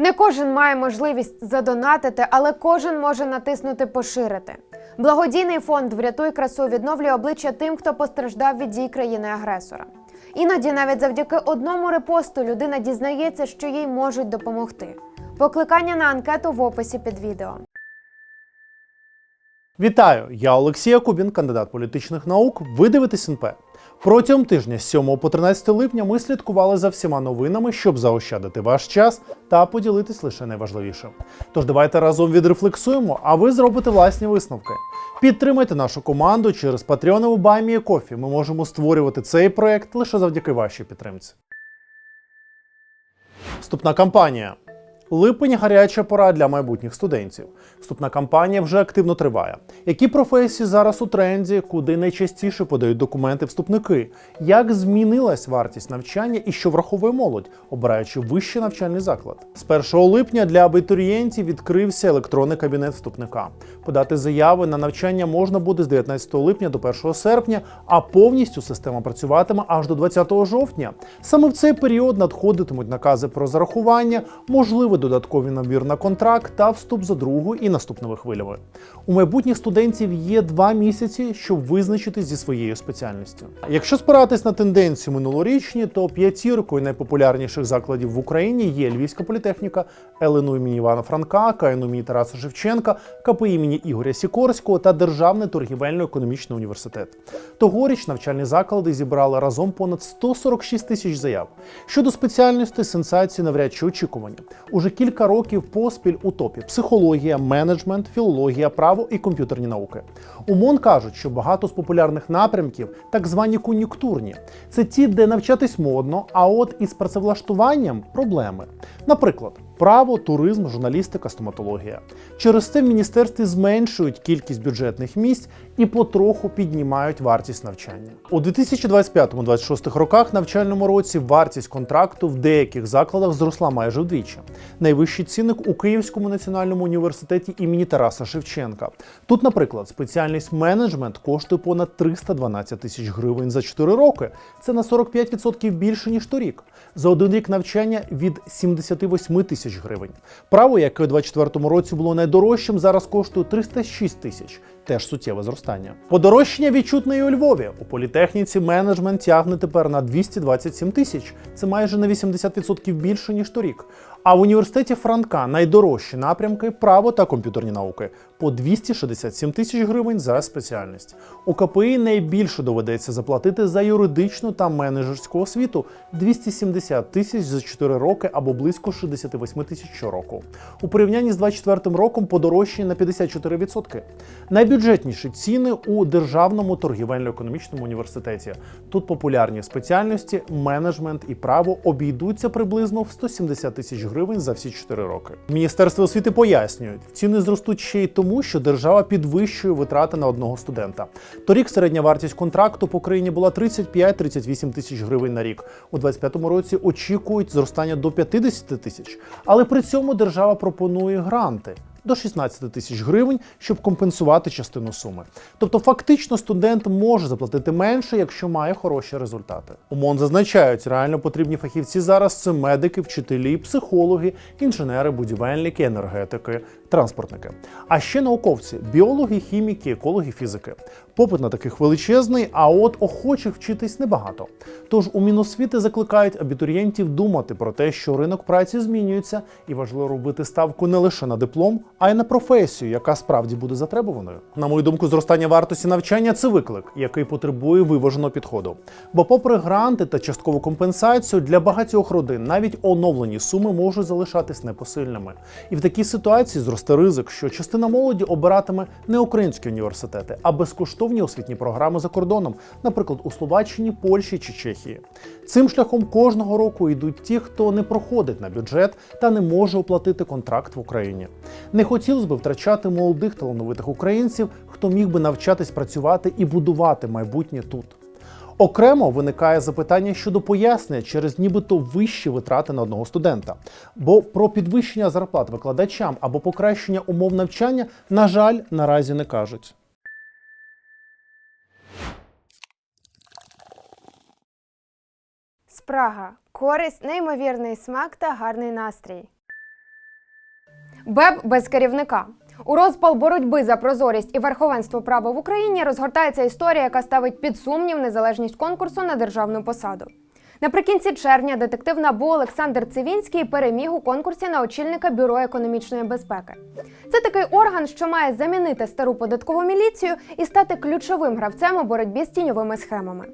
Не кожен має можливість задонатити, але кожен може натиснути поширити. Благодійний фонд Врятуй красу відновлює обличчя тим, хто постраждав від дій країни-агресора. Іноді навіть завдяки одному репосту людина дізнається, що їй можуть допомогти. Покликання на анкету в описі під відео. Вітаю! Я Олексій Якубін, кандидат політичних наук. Ви дивитесь НП. Протягом тижня з 7 по 13 липня ми слідкували за всіма новинами, щоб заощадити ваш час та поділитись лише найважливішим. Тож давайте разом відрефлексуємо, а ви зробите власні висновки. Підтримайте нашу команду через Patreon Баймі Кофі. Ми можемо створювати цей проект лише завдяки вашій підтримці. Вступна кампанія. Липень гаряча пора для майбутніх студентів. Вступна кампанія вже активно триває. Які професії зараз у тренді, куди найчастіше подають документи вступники? Як змінилась вартість навчання і що враховує молодь, обираючи вищий навчальний заклад? З 1 липня для абітурієнтів відкрився електронний кабінет вступника. Подати заяви на навчання можна буде з 19 липня до 1 серпня, а повністю система працюватиме аж до 20 жовтня. Саме в цей період надходитимуть накази про зарахування, можливий додатковий набір на контракт та вступ за другою і наступними хвилями. У майбутніх студентів є два місяці, щоб визначитись зі своєю спеціальністю. Якщо спиратись на тенденцію минулорічні, то п'ятіркою найпопулярніших закладів в Україні є Львівська політехніка, ЛНУ імені Івана Франка, КНУ імені Тараса Шевченка, КПІ імені Ігоря Сікорського та Державний торгівельно-економічний університет. Тогоріч навчальні заклади зібрали разом понад 146 тисяч заяв. Щодо спеціальності, сенсації навряд чи очікувані. Уже кілька років поспіль у топі психологія, менеджмент, філологія, право і комп'ютерні науки. У МОН кажуть, що багато з популярних напрямків так звані кон'юнктурні. Це ті, де навчатись модно, а от із працевлаштуванням проблеми. Наприклад, право, туризм, журналістика, стоматологія. Через це в міністерстві зменшують кількість бюджетних місць і потроху піднімають вартість навчання. У 2025-2026 роках навчальному році вартість контракту в деяких закладах зросла майже вдвічі. Найвищий цінник у Київському національному університеті імені Тараса Шевченка. Тут, наприклад, спеціальність менеджмент коштує понад 312 тисяч гривень за 4 роки. Це на 45% більше ніж торік. За один рік навчання від 78 тисяч гривень. Право, яке у 2024 році було найдорожчим, зараз коштує 306 тисяч. Теж суттєве зростання. Подорожчання відчутне і у Львові. У політехніці менеджмент тягне тепер на 227 тисяч. Це майже на 80% більше ніж торік. А в університеті Франка найдорожчі напрямки право та комп'ютерні науки по 267 тисяч гривень за спеціальність. У КПІ найбільше доведеться заплатити за юридичну та менеджерську освіту 270 тисяч за 4 роки або близько 68 тисяч щороку. У порівнянні з 24 роком подорожчання на 54%. Найбюджетніші ціни у Державному торгівельно-економічному університеті. Тут популярні спеціальності, менеджмент і право обійдуться приблизно в 170 тисяч гривень за всі 4 роки. Міністерство освіти пояснюють, ціни зростуть ще й тому, що держава підвищує витрати на одного студента. Торік середня вартість контракту по країні була 35-38 тисяч гривень на рік. У 2025 році очікують зростання до 50 тисяч, але при цьому держава пропонує гранти. До 16 тисяч гривень, щоб компенсувати частину суми. Тобто, фактично, студент може заплатити менше, якщо має хороші результати. У МОН зазначають, реально потрібні фахівці зараз це медики, вчителі, психологи, інженери, будівельники, енергетики, транспортники. А ще науковці біологи, хіміки, екологи, фізики. Попит на таких величезний, а от охочих вчитись небагато. Тож у Міносвіти закликають абітурієнтів думати про те, що ринок праці змінюється, і важливо робити ставку не лише на диплом, а й на професію, яка справді буде затребуваною. На мою думку, зростання вартості навчання це виклик, який потребує виваженого підходу. Бо, попри гранти та часткову компенсацію, для багатьох родин навіть оновлені суми можуть залишатись непосильними. І в такій ситуації зросте ризик, що частина молоді обиратиме не українські університети, а безкоштовні освітні програми за кордоном, наприклад, у Словаччині, Польщі чи Чехії. Цим шляхом кожного року йдуть ті, хто не проходить на бюджет та не може оплатити контракт в Україні. Не хотілося б втрачати молодих талановитих українців, хто міг би навчатись працювати і будувати майбутнє тут. Окремо виникає запитання щодо пояснення через нібито вищі витрати на одного студента. Бо про підвищення зарплат викладачам або покращення умов навчання, на жаль, наразі не кажуть. Спрага, користь, неймовірний смак та гарний настрій. БЕБ без керівника. У розпал боротьби за прозорість і верховенство права в Україні розгортається історія, яка ставить під сумнів незалежність конкурсу на державну посаду. Наприкінці червня детектив НАБУ Олександр Цивінський переміг у конкурсі на очільника бюро економічної безпеки. Це такий орган, що має замінити стару податкову міліцію і стати ключовим гравцем у боротьбі з тіньовими схемами.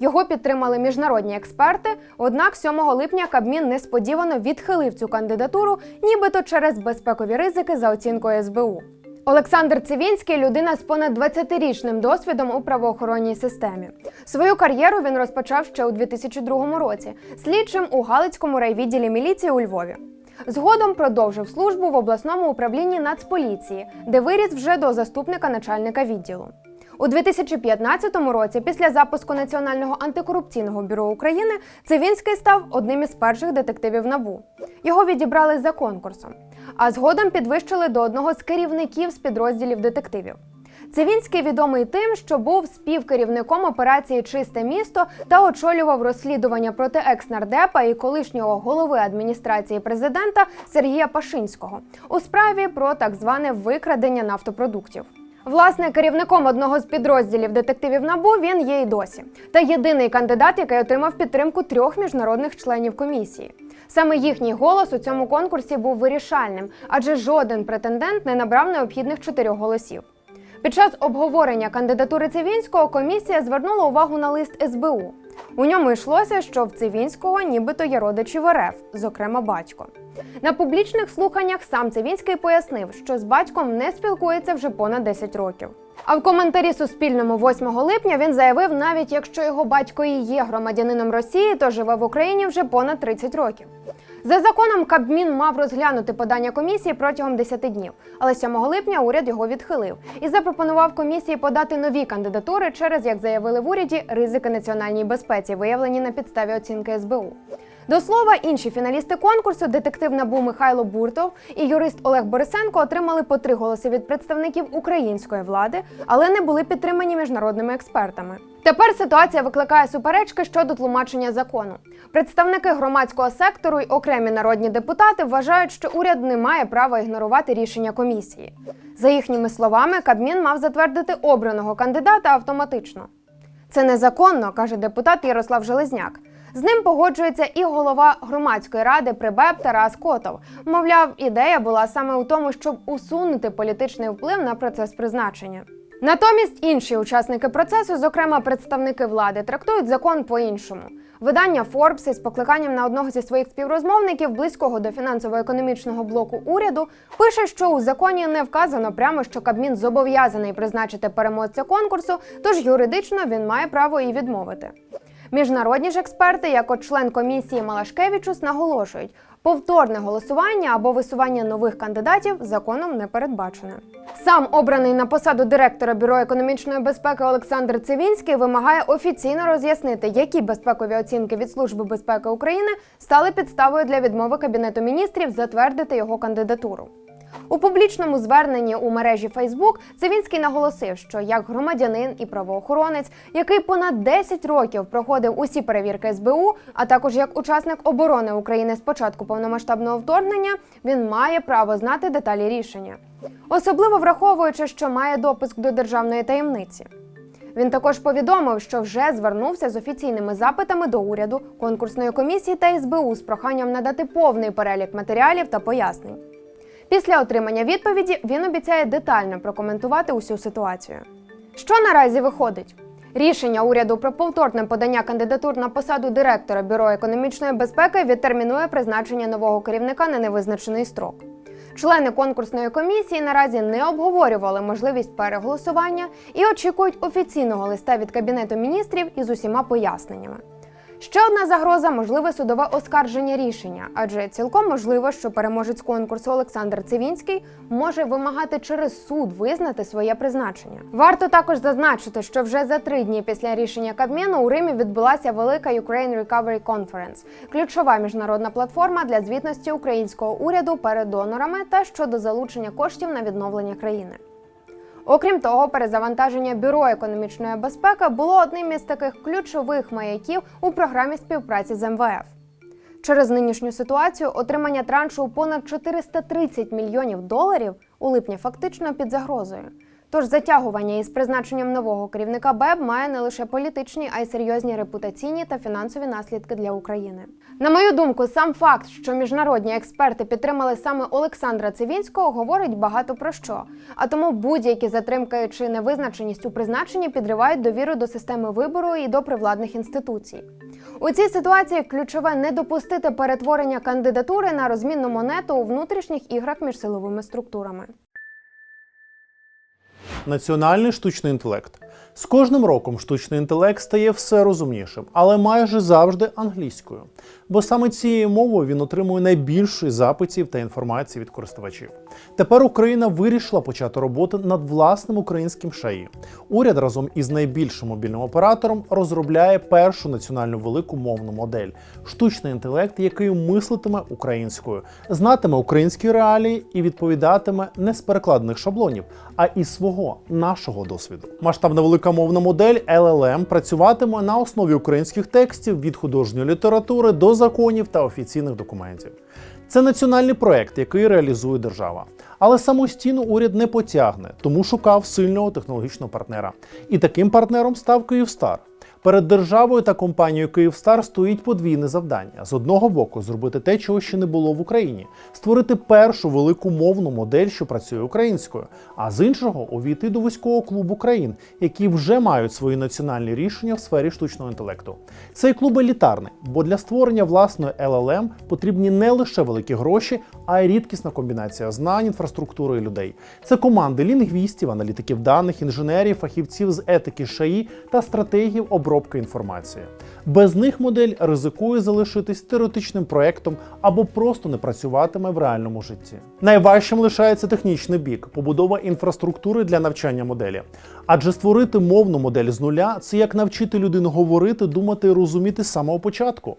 Його підтримали міжнародні експерти. Однак 7 липня Кабмін несподівано відхилив цю кандидатуру, нібито через безпекові ризики за оцінкою СБУ. Олександр Цивінський людина з понад 20-річним досвідом у правоохоронній системі. Свою кар'єру він розпочав ще у 2002 році, слідчим у Галицькому райвідділі міліції у Львові. Згодом продовжив службу в обласному управлінні Нацполіції, де виріс вже до заступника начальника відділу. У 2015 році, після запуску Національного антикорупційного бюро України, Цивінський став одним із перших детективів НАБУ. Його відібрали за конкурсом, а згодом підвищили до одного з керівників з підрозділів детективів. Цивінський відомий тим, що був співкерівником операції Чисте місто та очолював розслідування проти екс-нардепа і колишнього голови адміністрації президента Сергія Пашинського у справі про так зване викрадення нафтопродуктів. Власне, керівником одного з підрозділів детективів НАБУ він є й досі. Та єдиний кандидат, який отримав підтримку трьох міжнародних членів комісії. Саме їхній голос у цьому конкурсі був вирішальним, адже жоден претендент не набрав необхідних чотирьох голосів. Під час обговорення кандидатури Цивінського комісія звернула увагу на лист СБУ. У ньому йшлося, що в Цивінського нібито є родичі в РФ, зокрема батько. На публічних слуханнях сам Цивінський пояснив, що з батьком не спілкується вже понад 10 років. А в коментарі Суспільному 8 липня він заявив, навіть якщо його батько і є громадянином Росії, то живе в Україні вже понад 30 років. За законом Кабмін мав розглянути подання комісії протягом 10 днів, але 7 липня уряд його відхилив і запропонував комісії подати нові кандидатури через, як заявили в уряді, ризики національній безпеці, виявлені на підставі оцінки СБУ. До слова, інші фіналісти конкурсу, детектив НАБУ Михайло Буртов і юрист Олег Борисенко отримали по три голоси від представників української влади, але не були підтримані міжнародними експертами. Тепер ситуація викликає суперечки щодо тлумачення закону. Представники громадського сектору й окремі народні депутати вважають, що уряд не має права ігнорувати рішення комісії. За їхніми словами, Кабмін мав затвердити обраного кандидата автоматично. Це незаконно, каже депутат Ярослав Железняк. З ним погоджується і голова громадської ради при БЕП Тарас Котов. Мовляв, ідея була саме у тому, щоб усунути політичний вплив на процес призначення. Натомість інші учасники процесу, зокрема представники влади, трактують закон по-іншому. Видання Forbes із покликанням на одного зі своїх співрозмовників, близького до фінансово-економічного блоку уряду, пише, що у законі не вказано прямо, що Кабмін зобов'язаний призначити переможця конкурсу, тож юридично він має право і відмовити. Міжнародні ж експерти, як от член комісії Малашкевичус, наголошують, повторне голосування або висування нових кандидатів законом не передбачене. Сам обраний на посаду директора бюро економічної безпеки Олександр Цивінський вимагає офіційно роз'яснити, які безпекові оцінки від Служби безпеки України стали підставою для відмови кабінету міністрів затвердити його кандидатуру. У публічному зверненні у мережі Фейсбук Цивінський наголосив, що як громадянин і правоохоронець, який понад 10 років проходив усі перевірки СБУ, а також як учасник оборони України з початку повномасштабного вторгнення, він має право знати деталі рішення, особливо враховуючи, що має допуск до державної таємниці. Він також повідомив, що вже звернувся з офіційними запитами до уряду, конкурсної комісії та СБУ з проханням надати повний перелік матеріалів та пояснень. Після отримання відповіді він обіцяє детально прокоментувати усю ситуацію. Що наразі виходить? Рішення уряду про повторне подання кандидатур на посаду директора бюро економічної безпеки відтермінує призначення нового керівника на невизначений строк. Члени конкурсної комісії наразі не обговорювали можливість переголосування і очікують офіційного листа від кабінету міністрів із усіма поясненнями. Ще одна загроза можливе судове оскарження рішення, адже цілком можливо, що переможець конкурсу Олександр Цивінський може вимагати через суд визнати своє призначення. Варто також зазначити, що вже за три дні після рішення Кабміну у Римі відбулася велика Ukraine Recovery Conference – ключова міжнародна платформа для звітності українського уряду перед донорами та щодо залучення коштів на відновлення країни. Окрім того, перезавантаження бюро економічної безпеки було одним із таких ключових маяків у програмі співпраці з МВФ. Через нинішню ситуацію отримання траншу у понад 430 мільйонів доларів у липні фактично під загрозою. Тож затягування із призначенням нового керівника БЕБ має не лише політичні, а й серйозні репутаційні та фінансові наслідки для України. На мою думку, сам факт, що міжнародні експерти підтримали саме Олександра Цивінського, говорить багато про що. А тому будь-які затримки чи невизначеність у призначенні підривають довіру до системи вибору і до привладних інституцій. У цій ситуації ключове не допустити перетворення кандидатури на розмінну монету у внутрішніх іграх між силовими структурами. Національний штучний інтелект. З кожним роком штучний інтелект стає все розумнішим, але майже завжди англійською. Бо саме цією мовою він отримує найбільше запитів та інформації від користувачів. Тепер Україна вирішила почати роботу над власним українським шаї. Уряд разом із найбільшим мобільним оператором розробляє першу національну велику мовну модель штучний інтелект, який мислитиме українською, знатиме українські реалії і відповідатиме не з перекладених шаблонів, а із свого нашого досвіду. Масштабна велика мовна модель LLM працюватиме на основі українських текстів від художньої літератури до законів та офіційних документів. Це національний проект, який реалізує держава. Але самостійно уряд не потягне, тому шукав сильного технологічного партнера. І таким партнером став Київстар. Перед державою та компанією Київстар стоїть подвійне завдання: з одного боку, зробити те, чого ще не було в Україні, створити першу велику мовну модель, що працює українською, а з іншого увійти до вузького клубу країн, які вже мають свої національні рішення в сфері штучного інтелекту. Цей клуб елітарний, бо для створення власної LLM потрібні не лише великі гроші, а й рідкісна комбінація знань, інфраструктури і людей. Це команди лінгвістів, аналітиків даних, інженерів, фахівців з етики ШАІ та стратегів обробки інформації. Без них модель ризикує залишитись теоретичним проектом або просто не працюватиме в реальному житті. Найважчим лишається технічний бік побудова інфраструктури для навчання моделі. Адже створити мовну модель з нуля це як навчити людину говорити, думати і розуміти з самого початку.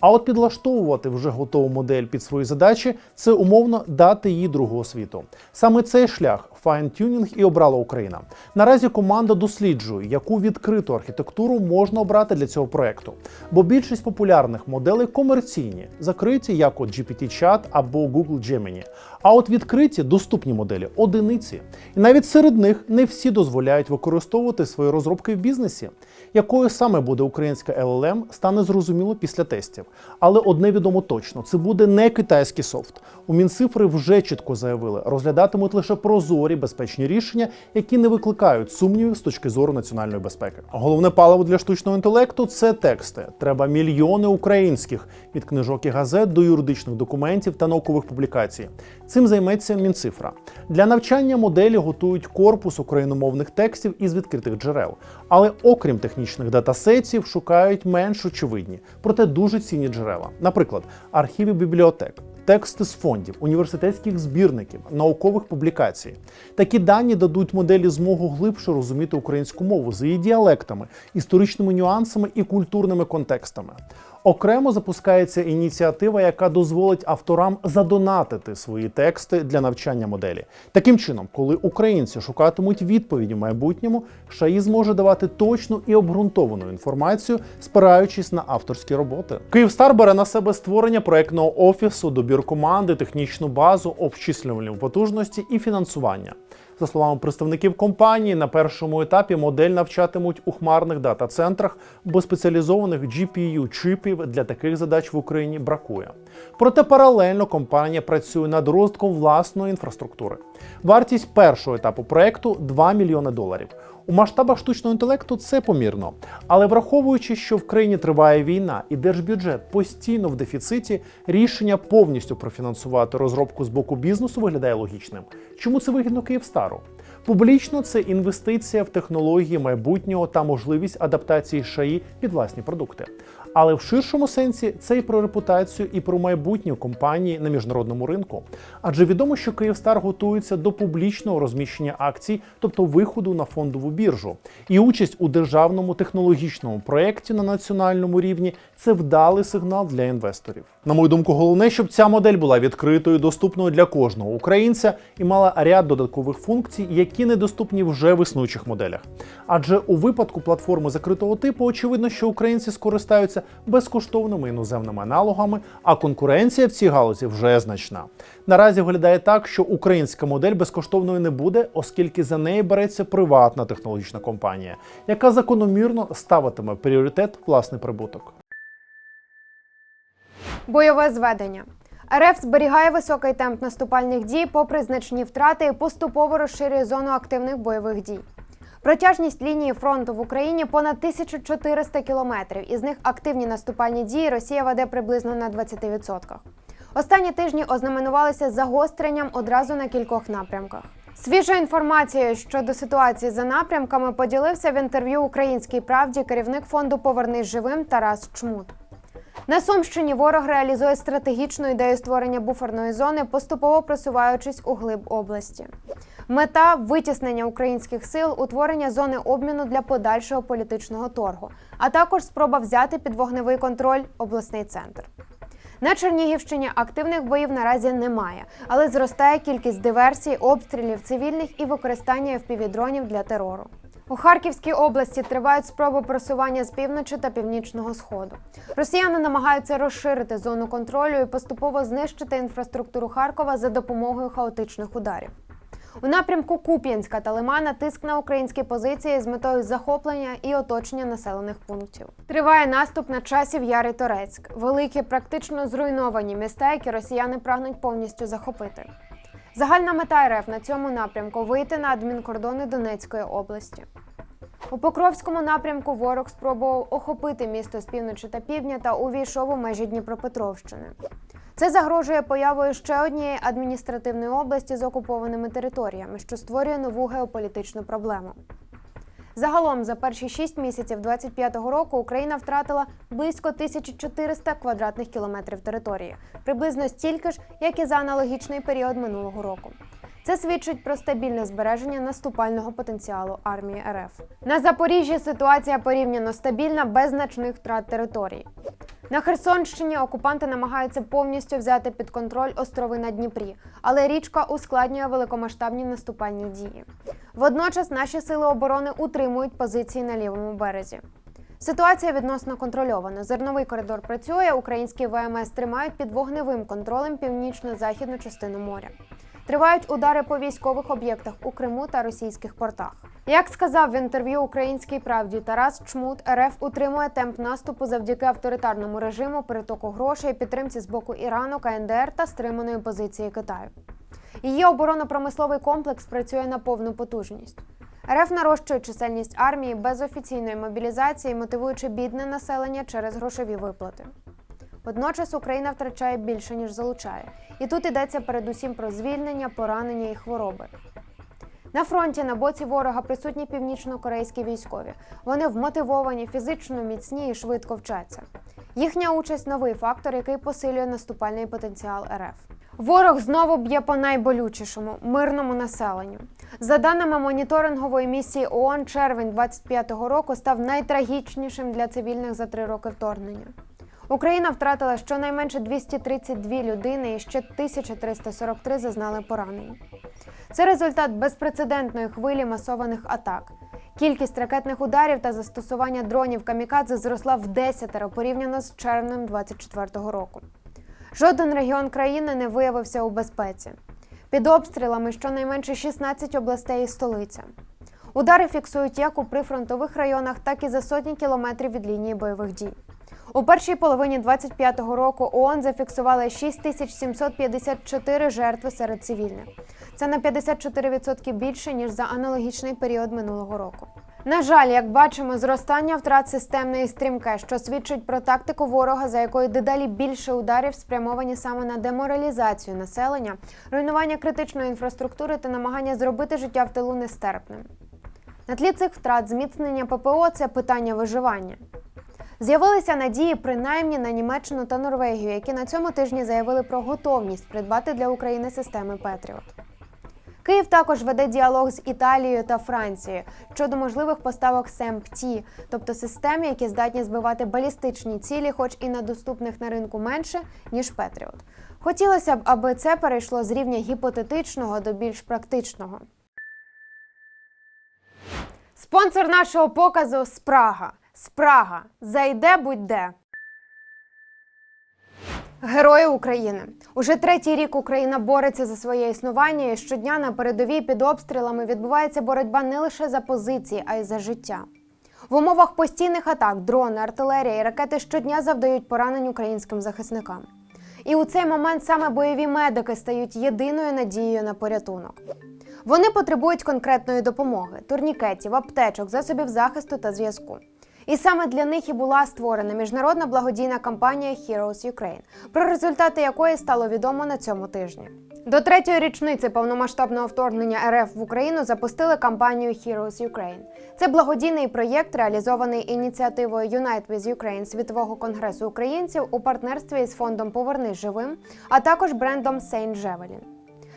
А от підлаштовувати вже готову модель під свої задачі це умовно дати їй другу освіту. Саме цей шлях файн-тюнінг і обрала Україна. Наразі команда досліджує, яку відкриту архітектуру можна обрати для цього проекту. Бо більшість популярних моделей комерційні, закриті, як от GPT-чат або Google Gemini. А от відкриті доступні моделі одиниці. І навіть серед них не всі дозволяють використовувати свої розробки в бізнесі. Якою саме буде українська LLM, стане зрозуміло після тестів. Але одне відомо точно: це буде не китайський софт. У Мінцифри вже чітко заявили, розглядатимуть лише прозорі безпечні рішення, які не викликають сумнівів з точки зору національної безпеки. Головне паливо для штучного інтелекту це тексти. Треба мільйони українських від книжок і газет до юридичних документів та наукових публікацій. Цим займеться Мінцифра. Для навчання моделі готують корпус україномовних текстів із відкритих джерел. Але окрім технічних датасетів, шукають менш очевидні, проте дуже цінні джерела. Наприклад, архіви бібліотек. Тексти з фондів, університетських збірників, наукових публікацій. Такі дані дадуть моделі змогу глибше розуміти українську мову з її діалектами, історичними нюансами і культурними контекстами. Окремо запускається ініціатива, яка дозволить авторам задонатити свої тексти для навчання моделі. Таким чином, коли українці шукатимуть відповіді в майбутньому, ШАІ зможе давати точну і обґрунтовану інформацію, спираючись на авторські роботи. Київстар бере на себе створення проектного офісу, добір команди, технічну базу, обчислювальні потужності і фінансування. За словами представників компанії, на першому етапі модель навчатимуть у хмарних дата-центрах, бо спеціалізованих GPU-чипів для таких задач в Україні бракує. Проте паралельно компанія працює над розвитком власної інфраструктури. Вартість першого етапу проекту 2 мільйони доларів. У масштабах штучного інтелекту це помірно. Але враховуючи, що в країні триває війна і держбюджет постійно в дефіциті, рішення повністю профінансувати розробку з боку бізнесу виглядає логічним. Чому це вигідно Київстару? Публічно це інвестиція в технології майбутнього та можливість адаптації шаї під власні продукти. Але в ширшому сенсі це і про репутацію, і про майбутнє компанії на міжнародному ринку. Адже відомо, що Київстар готується до публічного розміщення акцій, тобто виходу на фондову біржу. І участь у державному технологічному проєкті на національному рівні це вдалий сигнал для інвесторів. На мою думку, головне, щоб ця модель була відкритою, доступною для кожного українця і мала ряд додаткових функцій, які недоступні вже в існуючих моделях. Адже у випадку платформи закритого типу очевидно, що українці скористаються постачаються безкоштовними іноземними аналогами, а конкуренція в цій галузі вже значна. Наразі виглядає так, що українська модель безкоштовною не буде, оскільки за неї береться приватна технологічна компанія, яка закономірно ставитиме пріоритет власний прибуток. Бойове зведення. РФ зберігає високий темп наступальних дій, попри значні втрати, і поступово розширює зону активних бойових дій. Протяжність лінії фронту в Україні понад 1400 кілометрів. Із них активні наступальні дії Росія веде приблизно на 20%. Останні тижні ознаменувалися загостренням одразу на кількох напрямках. Свіжою інформацією щодо ситуації за напрямками поділився в інтерв'ю Українській правді керівник фонду Повернись живим Тарас Чмут. На Сумщині ворог реалізує стратегічну ідею створення буферної зони, поступово просуваючись у глиб області. Мета витіснення українських сил, утворення зони обміну для подальшого політичного торгу, а також спроба взяти під вогневий контроль обласний центр. На Чернігівщині активних боїв наразі немає, але зростає кількість диверсій, обстрілів цивільних і використання FPV-дронів для терору. У Харківській області тривають спроби просування з півночі та північного сходу. Росіяни намагаються розширити зону контролю і поступово знищити інфраструктуру Харкова за допомогою хаотичних ударів. У напрямку Куп'янська та Лимана тиск на українські позиції з метою захоплення і оточення населених пунктів. Триває наступ на часів Яри Торецьк, великі, практично зруйновані міста, які росіяни прагнуть повністю захопити. Загальна мета РФ на цьому напрямку вийти на адмінкордони Донецької області. У Покровському напрямку ворог спробував охопити місто з півночі та півдня та увійшов у межі Дніпропетровщини. Це загрожує появою ще однієї адміністративної області з окупованими територіями, що створює нову геополітичну проблему. Загалом за перші шість місяців 25-го року Україна втратила близько 1400 квадратних кілометрів території, приблизно стільки ж, як і за аналогічний період минулого року. Це свідчить про стабільне збереження наступального потенціалу армії РФ. На Запоріжжі ситуація порівняно стабільна без значних втрат територій. На Херсонщині окупанти намагаються повністю взяти під контроль острови на Дніпрі, але річка ускладнює великомасштабні наступальні дії. Водночас наші сили оборони утримують позиції на лівому березі. Ситуація відносно контрольована. Зерновий коридор працює. Українські ВМС тримають під вогневим контролем північно-західну частину моря. Тривають удари по військових об'єктах у Криму та російських портах. Як сказав в інтерв'ю Українській правді Тарас Чмут, РФ утримує темп наступу завдяки авторитарному режиму, перетоку грошей, підтримці з боку Ірану, КНДР та стриманої позиції Китаю. Її оборонно-промисловий комплекс працює на повну потужність. РФ нарощує чисельність армії без офіційної мобілізації, мотивуючи бідне населення через грошові виплати. Водночас Україна втрачає більше ніж залучає, і тут йдеться передусім про звільнення, поранення і хвороби. На фронті на боці ворога присутні північно-корейські військові. Вони вмотивовані, фізично міцні і швидко вчаться. Їхня участь новий фактор, який посилює наступальний потенціал РФ. Ворог знову б'є по найболючішому мирному населенню. За даними моніторингової місії ООН, червень 25-го року став найтрагічнішим для цивільних за три роки вторгнення. Україна втратила щонайменше 232 людини і ще 1343 зазнали поранень. Це результат безпрецедентної хвилі масованих атак. Кількість ракетних ударів та застосування дронів камікадзе зросла в десятеро порівняно з червнем 24-го року. Жоден регіон країни не виявився у безпеці. Під обстрілами щонайменше 16 областей і столиця. Удари фіксують як у прифронтових районах, так і за сотні кілометрів від лінії бойових дій. У першій половині 25-го року ООН зафіксували 6754 жертви серед цивільних. Це на 54% більше ніж за аналогічний період минулого року. На жаль, як бачимо, зростання втрат системне і стрімке, що свідчить про тактику ворога, за якою дедалі більше ударів спрямовані саме на деморалізацію населення, руйнування критичної інфраструктури та намагання зробити життя в тилу нестерпним. На тлі цих втрат зміцнення ППО це питання виживання. З'явилися надії принаймні на Німеччину та Норвегію, які на цьому тижні заявили про готовність придбати для України системи Петріот. Київ також веде діалог з Італією та Францією щодо можливих поставок СЕМПТІ, тобто систем, які здатні збивати балістичні цілі, хоч і на доступних на ринку менше ніж Петріот. Хотілося б, аби це перейшло з рівня гіпотетичного до більш практичного. Спонсор нашого показу Спрага. Спрага. Зайде будь-де. Герої України уже третій рік Україна бореться за своє існування. і Щодня на передовій під обстрілами відбувається боротьба не лише за позиції, а й за життя. В умовах постійних атак дрони, артилерія і ракети щодня завдають поранень українським захисникам. І у цей момент саме бойові медики стають єдиною надією на порятунок. Вони потребують конкретної допомоги, турнікетів, аптечок, засобів захисту та зв'язку. І саме для них і була створена міжнародна благодійна кампанія Heroes Ukraine, про результати якої стало відомо на цьому тижні. До третьої річниці повномасштабного вторгнення РФ в Україну запустили кампанію Heroes Ukraine. Це благодійний проєкт, реалізований ініціативою Unite with Ukraine Світового конгресу українців у партнерстві із фондом Повернись живим, а також брендом Saint Javelin.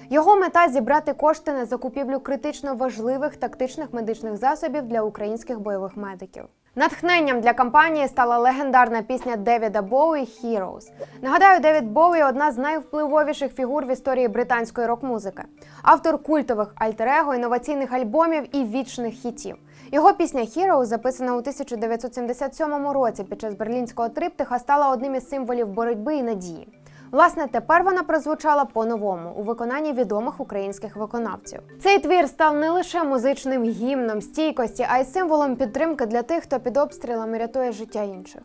Його мета зібрати кошти на закупівлю критично важливих тактичних медичних засобів для українських бойових медиків. Натхненням для кампанії стала легендарна пісня Девіда Боуі «Heroes». Нагадаю, Девід Боуі одна з найвпливовіших фігур в історії британської рок-музики, автор культових альтер-его, інноваційних альбомів і вічних хітів. Його пісня «Heroes», записана у 1977 році під час берлінського триптиха, стала одним із символів боротьби і надії. Власне, тепер вона прозвучала по-новому у виконанні відомих українських виконавців. Цей твір став не лише музичним гімном стійкості, а й символом підтримки для тих, хто під обстрілами рятує життя інших.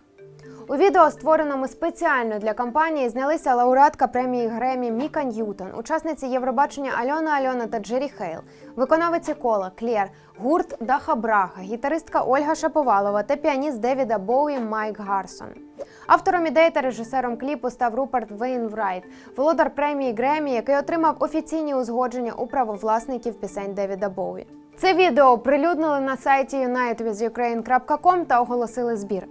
У відео, створеному спеціально для кампанії, знялися лауреатка премії Гремі Міка Ньютон, учасниці Євробачення Альона Альона та Джері Хейл, виконавиці кола Клєр, гурт Даха Браха, гітаристка Ольга Шаповалова та піаніст Девіда Боуї Майк Гарсон. Автором ідеї та режисером кліпу став Руперт Вейнврайт, володар премії Гремі, який отримав офіційні узгодження у правовласників пісень Девіда Боуї. Це відео оприлюднили на сайті unitewithukraine.com та оголосили збір.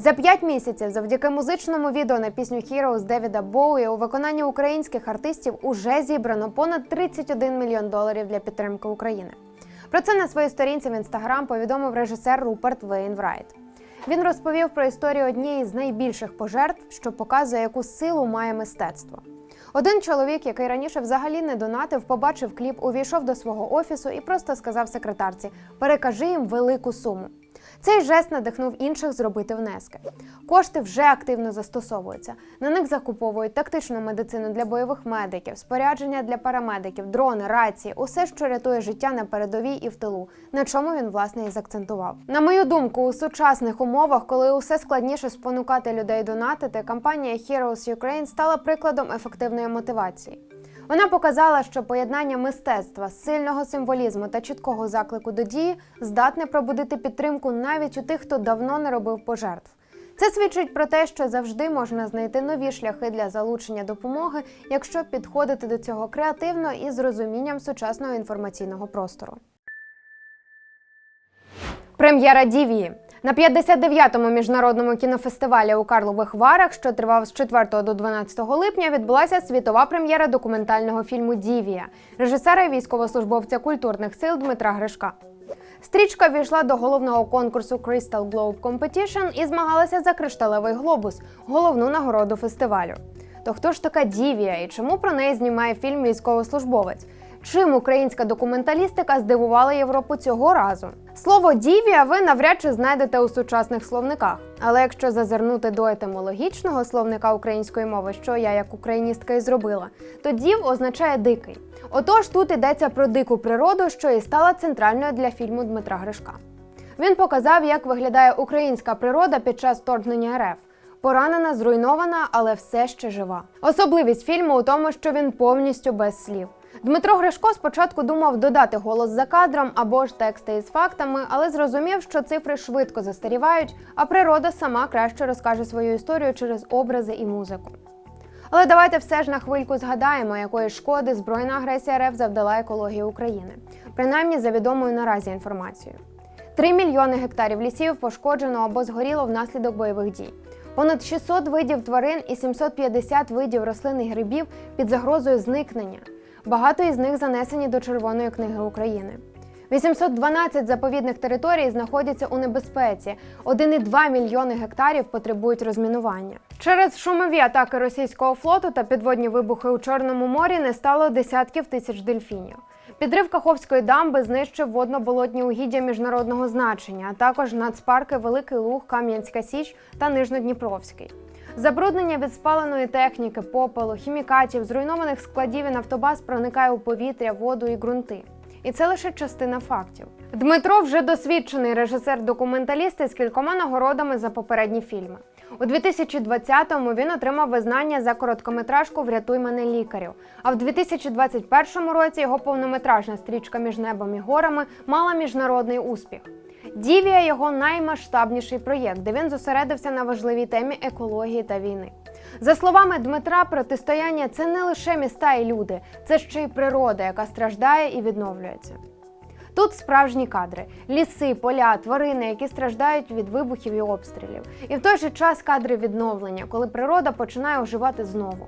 За п'ять місяців, завдяки музичному відео на пісню Heroes Девіда Боуї у виконанні українських артистів уже зібрано понад 31 мільйон доларів для підтримки України. Про це на своїй сторінці в інстаграм повідомив режисер Руперт Вейнврайт. Він розповів про історію однієї з найбільших пожертв, що показує, яку силу має мистецтво. Один чоловік, який раніше взагалі не донатив, побачив кліп, увійшов до свого офісу і просто сказав секретарці: перекажи їм велику суму. Цей жест надихнув інших зробити внески. Кошти вже активно застосовуються. На них закуповують тактичну медицину для бойових медиків, спорядження для парамедиків, дрони, рації, усе, що рятує життя на передовій і в тилу, на чому він власне і закцентував. На мою думку, у сучасних умовах, коли усе складніше спонукати людей донатити, кампанія Heroes Ukraine стала прикладом ефективної мотивації. Вона показала, що поєднання мистецтва, сильного символізму та чіткого заклику до дії здатне пробудити підтримку навіть у тих, хто давно не робив пожертв. Це свідчить про те, що завжди можна знайти нові шляхи для залучення допомоги, якщо підходити до цього креативно і з розумінням сучасного інформаційного простору. Прем'єра Дівії на 59-му міжнародному кінофестивалі у Карлових Варах, що тривав з 4 до 12 липня, відбулася світова прем'єра документального фільму Дівія режисера і військовослужбовця культурних сил Дмитра Гришка. Стрічка війшла до головного конкурсу Crystal Globe Competition і змагалася за кришталевий глобус, головну нагороду фестивалю. То хто ж така Дівія і чому про неї знімає фільм військовослужбовець? Чим українська документалістика здивувала Європу цього разу? Слово дівія ви навряд чи знайдете у сучасних словниках. Але якщо зазирнути до етимологічного словника української мови, що я як україністка і зробила, то дів означає дикий. Отож, тут йдеться про дику природу, що і стала центральною для фільму Дмитра Гришка. Він показав, як виглядає українська природа під час вторгнення РФ. Поранена, зруйнована, але все ще жива. Особливість фільму у тому, що він повністю без слів. Дмитро Гришко спочатку думав додати голос за кадром або ж тексти із фактами, але зрозумів, що цифри швидко застарівають, а природа сама краще розкаже свою історію через образи і музику. Але давайте все ж на хвильку згадаємо, якої шкоди збройна агресія РФ завдала екології України, принаймні за відомою наразі інформацією. 3 мільйони гектарів лісів пошкоджено або згоріло внаслідок бойових дій. Понад 600 видів тварин і 750 видів рослин і грибів під загрозою зникнення. Багато із них занесені до Червоної книги України. 812 заповідних територій знаходяться у небезпеці. 1,2 мільйони гектарів потребують розмінування. Через шумові атаки російського флоту та підводні вибухи у Чорному морі не стало десятків тисяч дельфінів. Підрив Каховської дамби знищив водно-болотні угіддя міжнародного значення, а також нацпарки Великий Луг, Кам'янська Січ та Нижньодніпровський. Забруднення від спаленої техніки, попелу, хімікатів, зруйнованих складів і нафтобаз проникає у повітря, воду і ґрунти. І це лише частина фактів. Дмитро вже досвідчений режисер-документаліст із кількома нагородами за попередні фільми. У 2020-му він отримав визнання за короткометражку Врятуй мене лікарю. А в 2021 році його повнометражна стрічка між небом і горами мала міжнародний успіх. Дівія його наймасштабніший проєкт, де він зосередився на важливій темі екології та війни. За словами Дмитра, протистояння це не лише міста і люди, це ще й природа, яка страждає і відновлюється. Тут справжні кадри: ліси, поля, тварини, які страждають від вибухів і обстрілів. І в той же час кадри відновлення, коли природа починає оживати знову.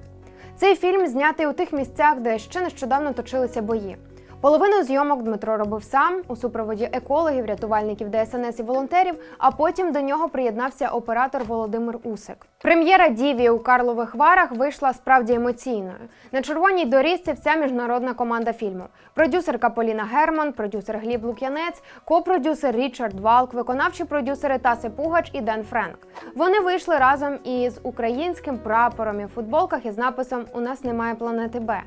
Цей фільм знятий у тих місцях, де ще нещодавно точилися бої. Половину зйомок Дмитро робив сам у супроводі екологів, рятувальників ДСНС і волонтерів. А потім до нього приєднався оператор Володимир Усик. Прем'єра Діві у Карлових Варах вийшла справді емоційною. На червоній доріжці вся міжнародна команда фільму: продюсерка Поліна Герман, продюсер Гліб Лук'янець, копродюсер Річард Валк, виконавчі продюсери Таси Пугач і Ден Френк. Вони вийшли разом із українським прапором і футболках із написом У нас немає планети Б.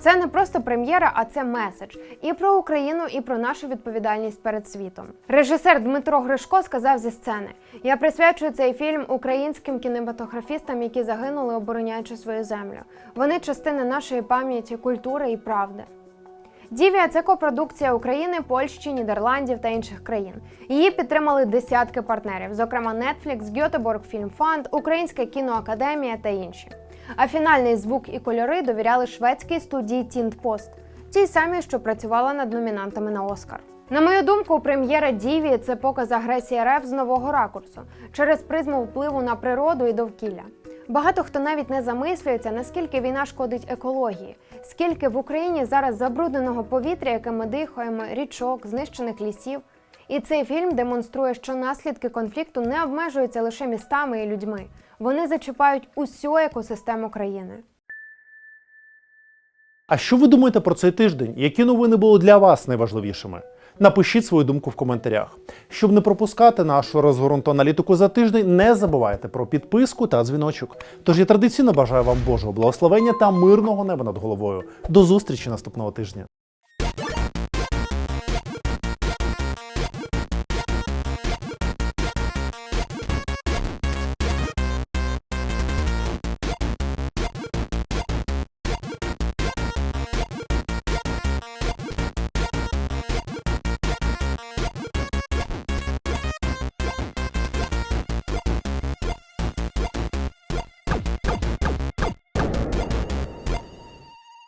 Це не просто прем'єра, а це меседж і про Україну, і про нашу відповідальність перед світом. Режисер Дмитро Гришко сказав зі сцени: Я присвячую цей фільм українським кінематографістам, які загинули, обороняючи свою землю. Вони частина нашої пам'яті, культури і правди. Дівія це копродукція України, Польщі, Нідерландів та інших країн. Її підтримали десятки партнерів, зокрема Netflix, Film Fund, Українська кіноакадемія та інші. А фінальний звук і кольори довіряли шведській студії Тінтпост, тій самій, що працювала над номінантами на Оскар. На мою думку, прем'єра Діві це показ агресії РФ з нового ракурсу через призму впливу на природу і довкілля. Багато хто навіть не замислюється, наскільки війна шкодить екології, скільки в Україні зараз забрудненого повітря, яке ми дихаємо, річок, знищених лісів. І цей фільм демонструє, що наслідки конфлікту не обмежуються лише містами і людьми. Вони зачіпають усю екосистему країни. А що ви думаєте про цей тиждень? Які новини були для вас найважливішими? Напишіть свою думку в коментарях. Щоб не пропускати нашу розгорнуту аналітику за тиждень, не забувайте про підписку та дзвіночок. Тож я традиційно бажаю вам Божого благословення та мирного неба над головою. До зустрічі наступного тижня.